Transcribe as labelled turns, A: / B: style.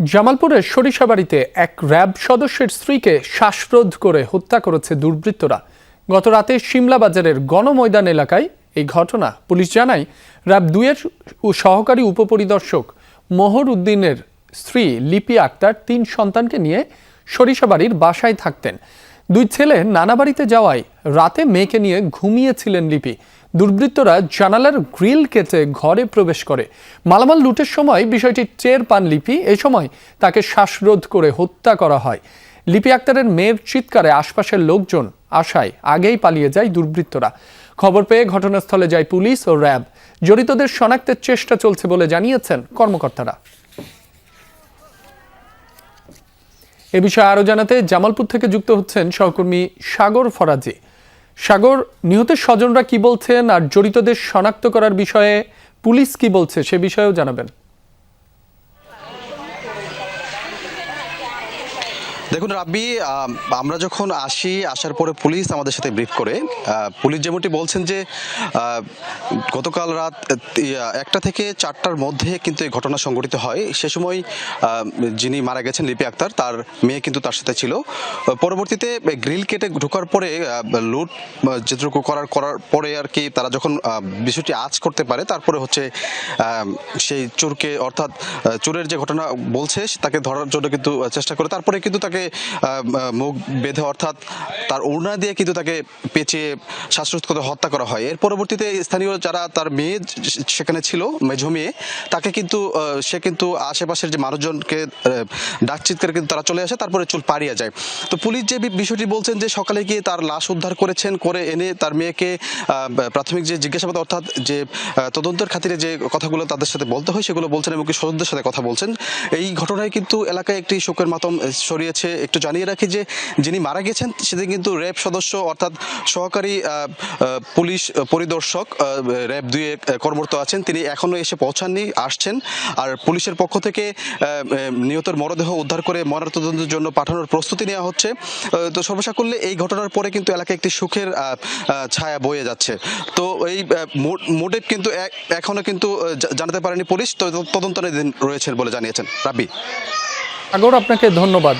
A: জামালপুরের সরিষাবাড়িতে এক র্যাব সদস্যের স্ত্রীকে শ্বাসরোধ করে হত্যা করেছে দুর্বৃত্তরা। গত রাতে সিমলা বাজারের গণময়দান এলাকায় এই ঘটনা। পুলিশ জানায়, র্যাব দুয়ের সহকারী উপপরিদর্শক মোহর উদ্দিনের স্ত্রী লিপি আক্তার তিন সন্তানকে নিয়ে সরিষাবাড়ির বাসায় থাকতেন। দুই ছেলে নানা বাড়িতে যাওয়ায় রাতে মেয়েকে নিয়ে ঘুমিয়েছিলেন লিপি। দুর্বৃত্তরা জানালার গ্রিল কেটে ঘরে প্রবেশ করে। মালামাল লুটের সময় বিষয়টি টের পান লিপি। এ সময় তাকে শ্বাসরোধ করে হত্যা করা হয়। লিপি আক্তারের মেয়ের চিৎকারে আশপাশের লোকজন আশায় আগেই পালিয়ে যায় দুর্বৃত্তরা। খবর পেয়ে ঘটনাস্থলে যায় পুলিশ ও র্যাব। জড়িতদের শনাক্তের চেষ্টা চলছে বলে জানিয়েছেন কর্মকর্তারা। এ বিষয়ে আরও জানাতে জামালপুর থেকে যুক্ত হচ্ছেন সহকর্মী সাগর ফরাজি। সাগর, নিহতের স্বজনরা কি বলছেন? আর জড়িতদের শনাক্ত করার বিষয়ে পুলিশ কি বলছে সে বিষয়েও জানাবেন।
B: দেখুন রাব্বি আমরা যখন আসি, আসার পরে পুলিশ আমাদের সাথে ব্রিফ করে পুলিশ যেমনটি বলছেন যে গতকাল রাত একটা থেকে চারটার মধ্যে কিন্তু এই ঘটনা সংঘটিত হয়। সে সময় যিনি মারা গেছেন, লিপি আক্তার, তার মেয়ে কিন্তু তার সাথে ছিল। পরবর্তীতে গ্রিল কেটে ঢোকার পরে লুট যেটুকু করার করার পরে আর কি তারা যখন বিষয়টি আজ করতে পারে, তারপরে হচ্ছে সেই চোরকে, অর্থাৎ চোরের যে ঘটনা বলছে, তাকে ধরার জন্য কিন্তু চেষ্টা করে। তারপরে কিন্তু তাকে আহ, মুখ বেঁধে অর্থাৎ তার ওড়না দিয়ে কিন্তু তাকে পেঁচে শ্বাসরোধ করে হত্যা করা হয়। এর পরবর্তীতে স্থানীয় যারা তার মেয়ে সেখানে ছিল মেঝো মেয়ে তাকে কিন্তু সে কিন্তু আশেপাশের যে মানুষজনকে আহ, ডাক চিৎকার কিন্তু তারা চলে আসে তারপরে চুল পাড়িয়ে যায়। তো পুলিশ যে বিষয়টি বলছেন যে সকালে গিয়ে তার লাশ উদ্ধার করেছেন করে এনে তার মেয়েকে প্রাথমিক যে জিজ্ঞাসাবাদ অর্থাৎ যে তদন্তের খাতিরে যে কথাগুলো তাদের সাথে বলতে হয় সেগুলো বলছেন এবং কি স্বজনদের সাথে কথা বলছেন। এই ঘটনায় কিন্তু এলাকায় একটি শোকের মাতম ছড়িয়েছে। একটু জানিয়ে রাখি যে যিনি মারা গেছেন সেদিন কিন্তু র্যাব সদস্য অর্থাৎ সহকারী পুলিশ পরিদর্শক র্যাব দুয়ে কর্মরত আছেন। তিনি এখনও এসে পৌঁছাননি, আসছেন। আর পুলিশের পক্ষ থেকে নিহতের মরদেহ উদ্ধার করে ময়নাতদন্তের জন্য পাঠানোর প্রস্তুতি নেওয়া হচ্ছে। তো সর্বশা করলে এই ঘটনার পরে কিন্তু এলাকায় একটি সুখের ছায়া বয়ে যাচ্ছে। তো এই মোটিভ কিন্তু এখনও কিন্তু জানাতে পারেনি পুলিশ। তো তদন্তাধীন রয়েছেন বলে জানিয়েছেন। রাবি
A: আগর আপনাকে ধন্যবাদ।